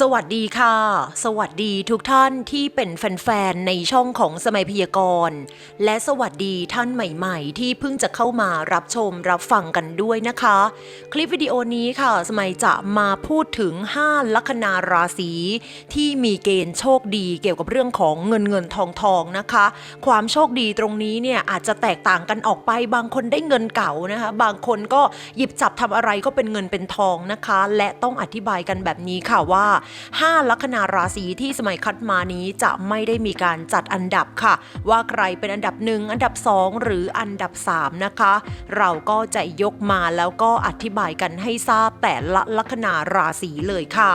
สวัสดีค่ะ สวัสดีทุกท่านที่เป็นแฟนๆ ในช่องของสมัยพยากรณ์ และสวัสดีท่านใหม่ๆ ที่เพิ่งจะเข้ามารับชมรับฟังกันด้วยนะคะ คลิปวิดีโอนี้ค่ะ สมัยจะมาพูดถึง 5 ลัคนาราศีที่มีเกณฑ์โชคดีเกี่ยวกับเรื่องของเงินเงินทองทองนะคะ ความโชคดีตรงนี้เนี่ยอาจจะแตกต่างกันออกไปบางคนได้เงินเก่านะคะ บางคนก็หยิบจับทำอะไรก็เป็นเงินเป็นทองนะคะ และต้องอธิบายกันแบบนี้ค่ะว่า5 ลัคนาราศีที่สมัยคัดมานี้จะไม่ได้มีการจัดอันดับค่ะ ว่าใครเป็นอันดับ 1 อันดับ 2 หรืออันดับ 3 นะคะ เราก็จะยกมาแล้วก็อธิบายกันให้ทราบแต่ละลัคนาราศีเลยค่ะ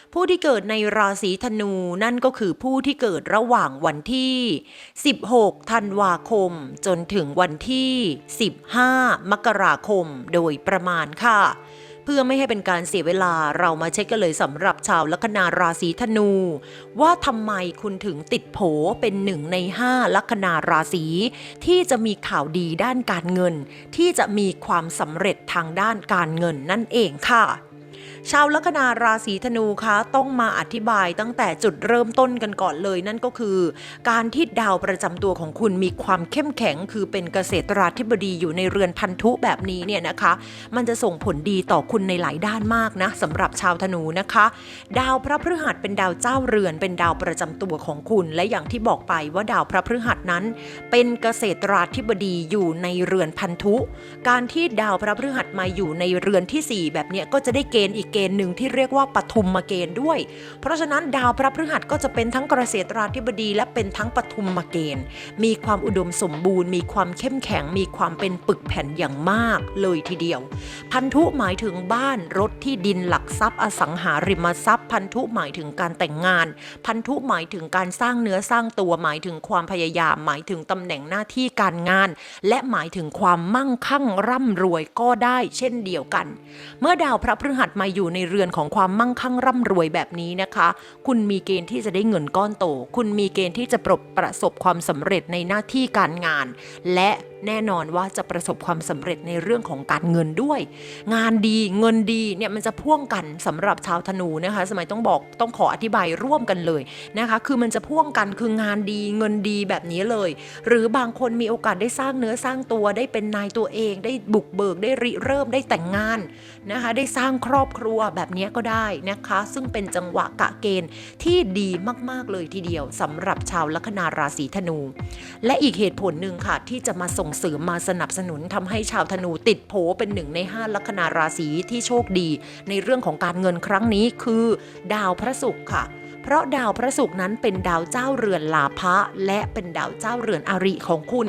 ผู้ที่เกิดในราศีธนูนั่นก็คือผู้ที่เกิดระหว่างวันที่ 16 ธันวาคม จนถึงวันที่ 15 มกราคมโดยประมาณค่ะ เพื่อไม่ให้เป็นการเสียเวลาเรามาเช็คกันเลยสำหรับชาวลัคนาราศีธนู ว่าทำไมคุณถึงติดโผเป็นหนึ่งใน 5 ลัคนาราศีที่จะมีข่าวดีด้านการเงิน ที่จะมีความสำเร็จทางด้านการเงินนั่นเองค่ะ ชาวลัคนาราศีธนูคะต้องมาอธิบายตั้งแต่จุดเริ่มต้นกันก่อนเลยนั่นก็คือ การที่ดาวประจำตัวของคุณมีความเข้มแข็ง คือเป็นเกษตราธิบดีอยู่ในเรือนพันธุแบบนี้เนี่ยนะคะ มันจะส่งผลดีต่อคุณในหลายด้านมากนะสำหรับชาวธนูนะคะ ดาวพระพฤหัสเป็นดาวเจ้าเรือนเป็นดาวประจำตัวของคุณ และอย่างที่บอกไปว่าดาวพระพฤหัสนั้น เป็นเกษตราธิบดีอยู่ในเรือนพันธุ การที่ดาวพระพฤหัสมาอยู่ในเรือนทีสี่4 แบบนี้ก็จะได้เกณฑ์อีกเกณฑ์หนึ่งที่เรียกว่าปฐุมมาเกณฑ์ด้วย เพราะฉะนั้นดาวพระพฤหัสก็จะเป็นทั้งเกษตราธิบดี และเป็นทั้งปฐุมมาเกณฑ์ มีความอุดมสมบูรณ์ มีความเข้มแข็ง มีความเป็นปึกแผ่นอย่างมากเลยทีเดียว พันธุหมายถึงบ้านรถที่ดินหลักทรัพย์อสังหาริมทรัพย์ พันธุหมายถึงการแต่งงาน พันธุหมายถึงการสร้างเนื้อสร้างตัวหมายถึงความพยายาม หมายถึงตำแหน่งหน้าที่การงาน และหมายถึงความมั่งคั่งร่ำรวยก็ได้ เช่นเดียวกัน เมื่อดาวพระพฤหัสมาอยูู่่ในเรือนของความมั่งคั่งร่ำรวยแบบนี้นะคะ คุณมีเกณฑ์ที่จะได้เงินก้อนโต คุณมีเกณฑ์ที่จะประประสบความสำเร็จในหน้าที่การงาน และแน่นอนว่าจะประสบความสำเร็จในเรื่องของการเงินด้วย งานดีเงินดีเนี่ยมันจะพ่วงกันสำหรับชาวธนูนะคะ สมัยต้องบอกต้องขออธิบายร่วมกันเลยนะคะ คือมันจะพ่วงกันคืองานดีเงินดีแบบนี้เลย หรือบางคนมีโอกาสได้สร้างเนื้อสร้างตัวได้เป็นนายตัวเอง ได้บุกเบิกได้ริเริ่มได้แต่งงานนะคะ ได้สร้างครอบครัวัวแบบนี้ก็ได้นะคะ ซึ่งเป็นจังหวะกะเกณฑ์ที่ดีมากๆเลยทีเดียวสำหรับชาวลัคนาราศีธนู และอีกเหตุผลหนึ่งค่ะ ที่จะมาส่งเสริมมาสนับสนุนทำให้ชาวธนูติดโผเป็นหนึ่งใน 5 ลัคนาราศีที่โชคดี ในเรื่องของการเงินครั้งนี้คือ ดาวพระศุกร์ค่ะเพราะดาวพระศุกร์นั้นเป็นดาวเจ้าเรือนลาภะและเป็นดาวเจ้าเรือนอริของคุณ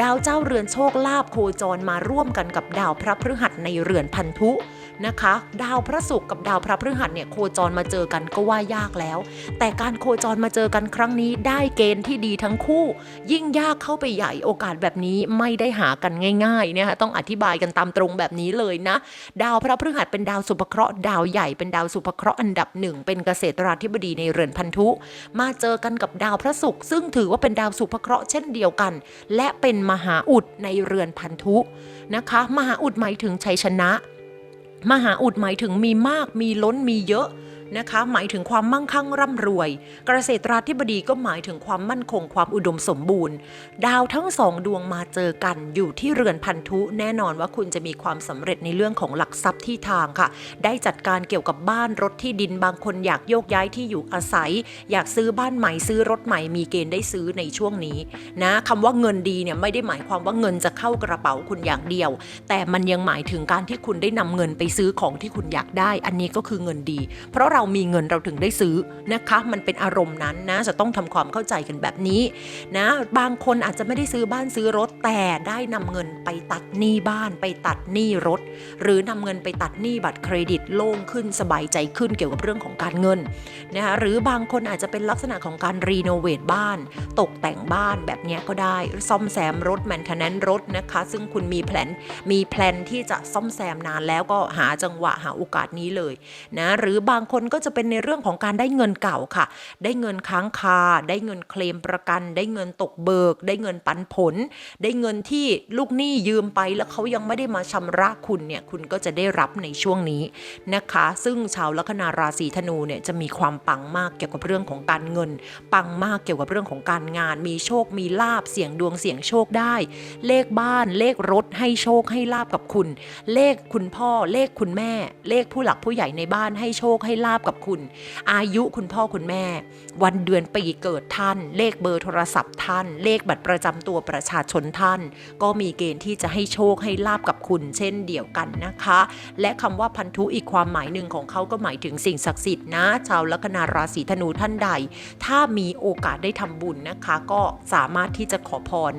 ดาวเจ้าเรือนโชคลาภโคจรมาร่วมกันกับดาวพระพฤหัสในเรือนพันธุ นะคะ ดาวพระศุกร์กับดาวพระพฤหัสเนี่ยโคจรมาเจอกันก็ว่ายากแล้ว แต่การโคจรมาเจอกันครั้งนี้ได้เกณฑ์ที่ดีทั้งคู่ ยิ่งยากเข้าไปใหญ่โอกาสแบบนี้ไม่ได้หากันง่ายๆเนี่ยคะต้องอธิบายกันตามตรงแบบนี้เลยนะ ดาวพระพฤหัสเป็นดาวสุภเคราะห์ดาวใหญ่เป็นดาวสุภเคราะห์อันดับหนึ่งเป็นเกษตราธิบดีในเรือนพันธุ มาเจอกันกับดาวพระศุกร์ซึ่งถือว่าเป็นดาวสุภเคราะห์เช่นเดียวกัน และเป็นมหาอุดในเรือนพันธุนะคะ มหาอุดหมายถึงชัยชนะ มหาอุดหมายถึงมีมากมีล้นมีเยอะ นะคะ หมายถึงความมั่งคั่งร่ำรวย เกษตราธิบดีก็หมายถึงความมั่นคงความอุดมสมบูรณ์ ดาวทั้งสองดวงมาเจอกันอยู่ที่เรือนพันธุแน่นอนว่าคุณจะมีความสำเร็จในเรื่องของหลักทรัพย์ที่ทางค่ะ ได้จัดการเกี่ยวกับบ้านรถที่ดินบางคนอยากโยกย้ายที่อยู่อาศัย อยากซื้อบ้านใหม่ซื้อรถใหม่มีเกณฑ์ได้ซื้อในช่วงนี้นะคำว่าเงินดีเนี่ยไม่ได้หมายความว่าเงินจะเข้ากระเป๋าคุณอย่างเดียว แต่มันยังหมายถึงการที่คุณได้นำเงินไปซื้อของที่คุณอยากได้ อันนี้ก็คือเงินดี เพราะเราเรามีเงินเราถึงได้ซื้อนะคะ มันเป็นอารมณ์นั้นนะ จะต้องทำความเข้าใจกันแบบนี้นะ บางคนอาจจะไม่ได้ซื้อบ้านซื้อรถแต่ได้นำเงินไปตัดหนี้บ้าน ไปตัดหนี้รถ หรือนำเงินไปตัดหนี้บัตรเครดิตโล่งขึ้นสบายใจขึ้นเกี่ยวกับเรื่องของการเงินนะคะหรือบางคนอาจจะเป็นลักษณะของการรีโนเวทบ้าน ตกแต่งบ้านแบบเนี้ยก็ได้ ซ่อมแซมรถแมนเทนแนนรถนะคะ ซึ่งคุณมีแผนมีแพลนที่จะซ่อมแซมนานแล้วก็หาจังหวะหาโอกาสนี้เลยนะหรือบางคนก็จะเป็นในเรื่องของการได้เงินเก่าค่ะ ได้เงินค้างคา ได้เงินเคลมประกัน ได้เงินตกเบิก ได้เงินปันผล ได้เงินที่ลูกหนี้ยืมไปแล้วเขายังไม่ได้มาชำระคุณเนี่ยคุณก็จะได้รับในช่วงนี้นะคะ ซึ่งชาวลัคนาราศีธนูเนี่ยจะมีความปังมากเกี่ยวกับเรื่องของการเงิน ปังมากเกี่ยวกับเรื่องของการงาน มีโชคมีลาบเสี่ยงดวงเสี่ยงโชคได้ เลขบ้านเลขรถให้โชคให้ลาบกับคุณ เลขคุณพ่อเลขคุณแม่ เลขผู้หลักผู้ใหญ่ในบ้านให้โชคให้ลาบกับคุณ อายุคุณพ่อคุณแม่ วันเดือนปีเกิดท่าน เลขเบอร์โทรศัพท์ท่าน เลขบัตรประจำตัวประชาชนท่าน ก็มีเกณฑ์ที่จะให้โชคให้ลาบกับคุณ เช่นเดียวกันนะคะ และคำว่าพันธุอีกความหมายหนึ่งของเขาก็หมายถึงสิ่งศักดิ์สิทธิ์นะ ชาวลัคนาราศีธนูท่านใด ถ้ามีโอกาสได้ทำบุญนะคะ ก็สามารถที่จะขอพร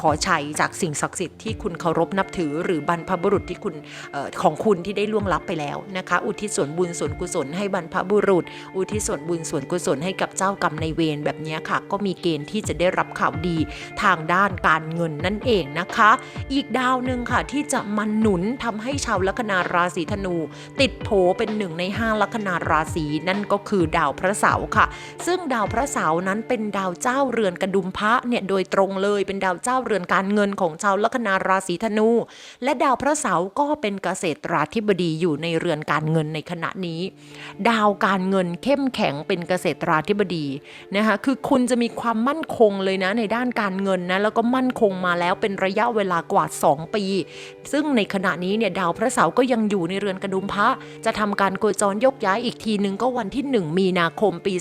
ขอชัยจากสิ่งศักดิ์สิทธิ์ที่คุณเคารพนับถือ หรือบรรพบุรุษที่คุณออของคุณที่ได้ล่วงลับไปแล้วนะคะ อุทิศส่วนบุญส่วนกุศลให้บรรพบุรุษ อุทิศส่วนบุญส่วนกุศลให้กับเจ้ากรรมในเวรแบบนี้ค่ะ ก็มีเกณฑ์ที่จะได้รับข่าวดีทางด้านการเงินนั่นเองนะคะ อีกดาวหนึ่งค่ะที่จะมาหนุนทำให้ชาวลัคนาราศีธนู ติดโผเป็นหนึ่งในห้าลัคนาราศีนั่นก็คือดาวพระเสาร์ค่ะ ซึ่งดาวพระเสาร์นั้นเป็นดาวเจ้าเรือนกระดุมพระเนี่ยโดยตรงเลยเป็นดาวเจ้าเรือนการเงินของชาวลัคนาราศีธนู และดาวพระเสาร์ก็เป็นเกษตราธิบดีอยู่ในเรือนการเงินในขณะนี้ ดาวการเงินเข้มแข็งเป็นเกษตราธิบดีนะคะคือคุณจะมีความมั่นคงเลยนะในด้านการเงินนะแล้วก็มั่นคงมาแล้วเป็นระยะเวลากว่า 2 ปี ซึ่งในขณะนี้เนี่ยดาวพระเสาร์ก็ยังอยู่ในเรือนกระดุมพระ จะทำการโคจรยกย้ายอีกทีนึงก็วันที่ 1 มีนาคมปี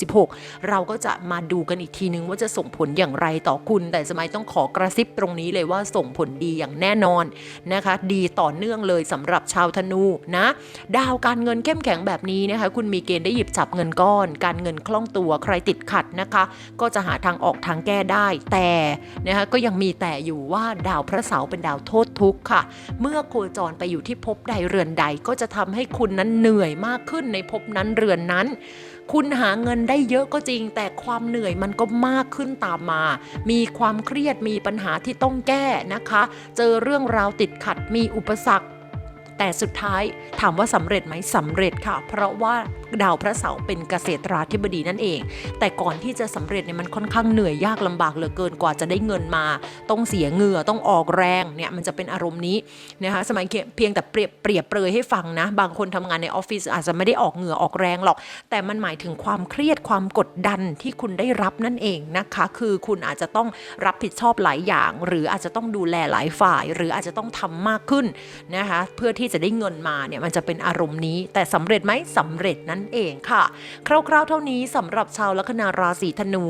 2566 เราก็จะมาดูกันอีกทีนึงว่าจะส่งผลอย่างไรต่อคุณแต่สมัยต้องขอกระซิบตรงนี้เลยว่าส่งผลดีอย่างแน่นอนนะคะ ดีต่อเนื่องเลยสำหรับชาวธนูนะ ดาวการเงินเข้มแข็งแบบนี้นะคะ คุณมีเกณฑ์ได้หยิบจับเงินก้อน การเงินคล่องตัวใครติดขัดนะคะ ก็จะหาทางออกทางแก้ได้ แต่นะคะก็ยังมีแต่อยู่ว่าดาวพระเสาร์เป็นดาวโทษทุกข์ค่ะ เมื่อโคจรไปอยู่ที่ภพใดเรือนใดก็จะทำให้คุณนั้นเหนื่อยมากขึ้นในภพนั้นเรือนนั้น คุณหาเงินได้เยอะก็จริง แต่ความเหนื่อยมันก็มากขึ้นตามมา มีความเครียดมีปัญหาที่ต้องแก้นะคะ เจอเรื่องราวติดขัดมีอุปสรรค แต่สุดท้ายถามว่าสำเร็จไหมสำเร็จค่ะ เพราะว่าดาวพระเสาร์เป็นเกษตราธิบดีนั่นเอง แต่ก่อนที่จะสำเร็จเนี่ยมันค่อนข้างเหนื่อยยากลำบากเหลือเกินกว่าจะได้เงินมา ต้องเสียเหงื่อต้องออกแรงเนี่ยมันจะเป็นอารมณ์นี้นะคะสมัยเพียงแต่เปรียบเปรียบเปรยให้ฟังนะ บางคนทำงานในออฟฟิศอาจจะไม่ได้ออกเหงื่อออกแรงหรอก แต่มันหมายถึงความเครียดความกดดันที่คุณได้รับนั่นเองนะคะ คือคุณอาจจะต้องรับผิดชอบหลายอย่าง หรืออาจจะต้องดูแลหลายฝ่าย หรืออาจจะต้องทำมากขึ้นนะคะเพื่อที่จะได้เงินมาเนี่ยมันจะเป็นอารมณ์นี้ แต่สำเร็จไหมสำเร็จนั้นนั่นเองค่ะ คร่าวๆเท่านี้สำหรับชาวลัคนาราศีธนู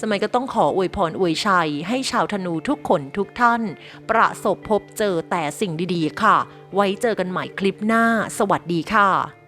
สมัยก็ต้องขออวยพรอวยชัย ให้ชาวธนูทุกคนทุกท่าน ประสบพบเจอแต่สิ่งดีๆ ค่ะ ไว้เจอกันใหม่คลิปหน้า สวัสดีค่ะ